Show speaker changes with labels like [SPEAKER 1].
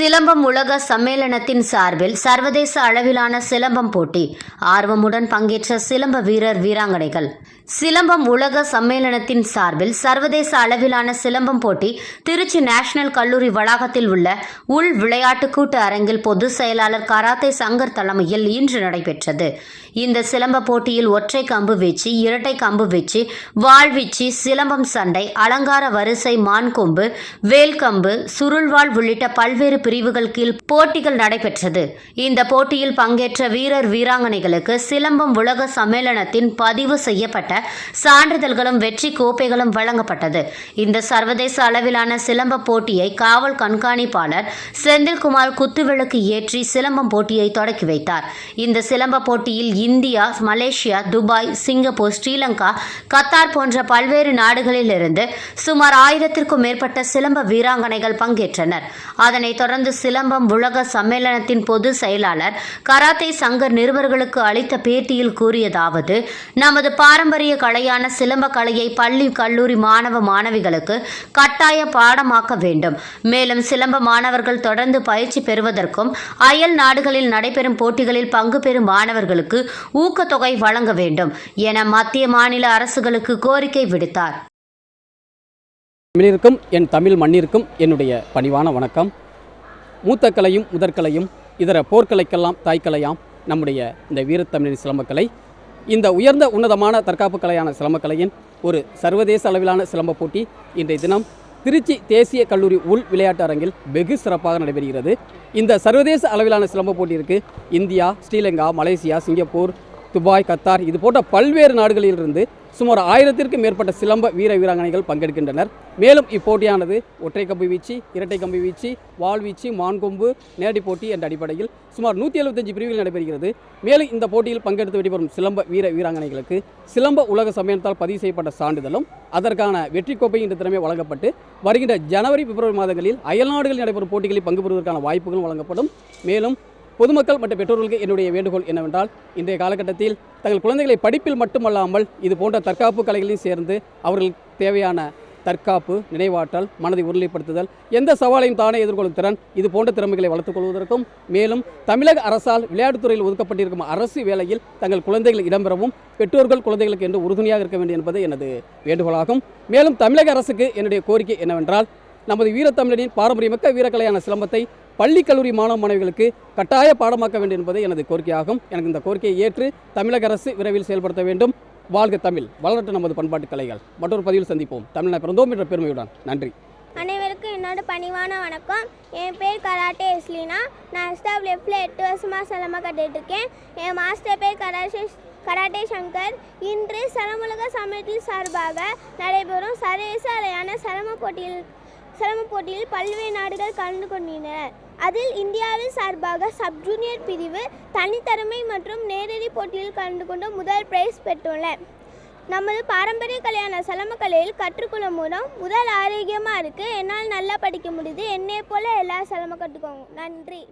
[SPEAKER 1] சிலம்பம் உலக சம்மேளனத்தின் சார்பில் சர்வதேச அளவிலான சிலம்பம் போட்டி. ஆர்வமுடன் பங்கேற்ற சிலம்ப வீரர் வீராங்கனைகள். சிலம்பம் உலக சம்மேளனத்தின் சார்பில் சர்வதேச அளவிலான சிலம்பம் போட்டி திருச்சி நேஷனல் கல்லூரி வளாகத்தில் உள்ள உள் விளையாட்டு கூட்டு அரங்கில் பொதுச் செயலாளர் கராத்தே சங்கர் தலைமையில் இன்று நடைபெற்றது. இந்த சிலம்ப போட்டியில் ஒற்றை கம்பு வீச்சு இரட்டை கம்பு வீச்சு வாழ்வீச்சு சிலம்பம் சண்டை அலங்கார வரிசை மான்கொம்பு வேல்கம்பு சுருள்வாள் உள்ளிட்ட பல்வேறு பிரிவுகள் கீழ் போட்டிகள் நடைபெற்றது. இந்த போட்டியில் பங்கேற்ற வீரர் வீராங்கனைகளுக்கு சிலம்பம் உலக சம்மேளனத்தின் பதிவு செய்யப்பட்ட சான்றிதழ்களும் வெற்றி கோப்பைகளும் வழங்கப்பட்டது. இந்த சர்வதேச அளவிலான சிலம்ப போட்டியை காவல் கண்காணிப்பாளர் செந்தில்குமார் குத்துவிளக்கு ஏற்றி சிலம்பம் போட்டியை தொடக்கி வைத்தார். இந்த சிலம்ப போட்டியில் India Malaysia Dubai Singapore Sri Lanka Qatar போன்ற பல்வேறு நாடுகளிலிருந்து சுமார் ஆயிரத்திற்கும் மேற்பட்ட சிலம்ப வீராங்கனைகள் பங்கேற்றனர். அதனைத் தொடர்ந்து சிலம்பம் உலக சம்மேளனத்தின் பொதுச் செயலாளர் கராத்தே சங்கர் நிருபர்களுக்கு அளித்த பேட்டியில் கூறியதாவது நமது பாரம்பரிய கலையான சிலம்ப கலையை பள்ளி கல்லூரி மாணவ மாணவிகளுக்கு கட்டாய பாடமாக்க வேண்டும். மேலும் சிலம்ப மாணவர்கள் தொடர்ந்து பயிற்சி பெறுவதற்கும் அயல் நாடுகளில் நடைபெறும் போட்டிகளில் பங்கு பெறும் மாணவர்களுக்கு ஊக்கத்தொகை வழங்க வேண்டும் என மத்திய மாநில அரசுகளுக்கு கோரிக்கை விடுத்தார்.
[SPEAKER 2] தமிழிற்கும் என் தமிழ் மண்ணிற்கும் என்னுடைய பணிவான வணக்கம். மூத்த கலையும் முதற்கலையும் இதர போர்க்கலைக்கெல்லாம் தாய்க்கலையாம் நம்முடைய இந்த வீரத்தமிழின் சிலம்பக்கலை. இந்த உயர்ந்த உன்னதமான தற்காப்பு கலையான சிலம்பக்கலையின் ஒரு சர்வதேச அளவிலான சிலம்ப போட்டி இன்றைய தினம் திருச்சி தேசிய கல்லூரி உள் விளையாட்டு அரங்கில் வெகு சிறப்பாக நடைபெறுகிறது. இந்த சர்வதேச அளவிலான சிலம்ப போட்டியிற்கு India Sri Lanka Malaysia Singapore Dubai Qatar இது போன்ற பல்வேறு நாடுகளிலிருந்து சுமார் ஆயிரத்திற்கும் மேற்பட்ட சிலம்ப வீர வீராங்கனைகள் பங்கெடுக்கின்றனர். மேலும் இப்போட்டியானது ஒற்றை கம்பி வீச்சு இரட்டை கம்பி வீச்சு வாள் வீச்சு மான்கொம்பு நேரடி போட்டி என்ற அடிப்படையில் சுமார் நூற்றி எழுபத்தஞ்சு பிரிவுகள் நடைபெறுகிறது. மேலும் இந்த போட்டியில் பங்கெடுத்து வெளிவரும் சிலம்ப வீர வீராங்கனைகளுக்கு சிலம்ப உலக சமயத்தால் பதிவு செய்யப்பட்ட சான்றிதழும் அதற்கான வெற்றி கோப்பை இன்று திறமை வழங்கப்பட்டு வருகின்ற ஜனவரி பிப்ரவரி மாதங்களில் அயல்நாடுகளில் நடைபெறும் போட்டிகளில் பங்கு பெறுவதற்கான வாய்ப்புகளும் வழங்கப்படும். மேலும் பொதுமக்கள் மற்றும் பெற்றோர்களுக்கு என்னுடைய வேண்டுகோள் என்னவென்றால் இன்றைய காலகட்டத்தில் தங்கள் குழந்தைகளை படிப்பில் மட்டுமல்லாமல் இது போன்ற தற்காப்பு கலைகளையும் சேர்ந்து அவர்களுக்கு தேவையான தற்காப்பு நினைவாற்றல் மனதை உறுதிப்படுத்துதல் எந்த சவாலையும் தானே எதிர்கொள்ளும் திறன் இது போன்ற திறமைகளை வளர்த்துக் கொள்வதற்கும் மேலும் தமிழக அரசால் விளையாட்டுத்துறையில் ஒதுக்கப்பட்டிருக்கும் அரசு வேலையில் தங்கள் குழந்தைகள் இடம்பெறவும் பெற்றோர்கள் குழந்தைகளுக்கு என்று உறுதுணையாக இருக்க வேண்டும் என்பது எனது வேண்டுகோளாகும். மேலும் தமிழக அரசுக்கு என்னுடைய கோரிக்கை என்னவென்றால் நமது வீரத்தமிழனின் பாரம்பரியமிக்க வீரக்கலையான சிலம்பத்தை பள்ளி கல்லூரி மாணவ மாணவிகளுக்கு கட்டாய பாடமாக்க வேண்டும் என்பது எனது கோரிக்கையாகும். எனக்கு இந்த கோரிக்கையை ஏற்று தமிழக அரசு விரைவில் செயல்படுத்த வேண்டும். வாழ்க தமிழ். வளரட்டும் நமது பண்பாட்டு கலைகள். மற்றொரு பதிவில் சந்திப்போம். தமிழ்நாடு பிறந்தோம் என்ற பெருமையுடன். நன்றி.
[SPEAKER 3] அனைவருக்கும் என்னோட பணிவான வணக்கம். என் பேர் கராட்டே எஸ்லினா. நான் எஸ்டாப்லெஃப்டில் எட்டு வருஷமாக சிலமாக கற்றுட்டு இருக்கேன் என் மாஸ்டர் பேர் கராட்டே கராட்டே சங்கர். இன்று சரமுலக சமயத்தில் சார்பாக நடைபெறும் சர்வதேச அலையான சிரம போட்டியில் சிரம போட்டியில் பல்வேறு நாடுகள் கலந்து கொண்டனர். அதில் இந்தியாவின் சார்பாக சப் ஜூனியர் பிரிவு தனித்திறமை மற்றும் நேரடி போட்டியில் கலந்து கொண்டு முதல் பிரைஸ் பெற்றுள்ளேன் நமது பாரம்பரிய கலையான சலமக்கலையில் கற்றுக்கொள்ளும் மூலம் உடல் ஆரோக்கியமாக இருக்குது என்னால் நல்லா படிக்க முடியுது. என்னை போல் எல்லா சலமை கற்றுக்கோங்க. நன்றி.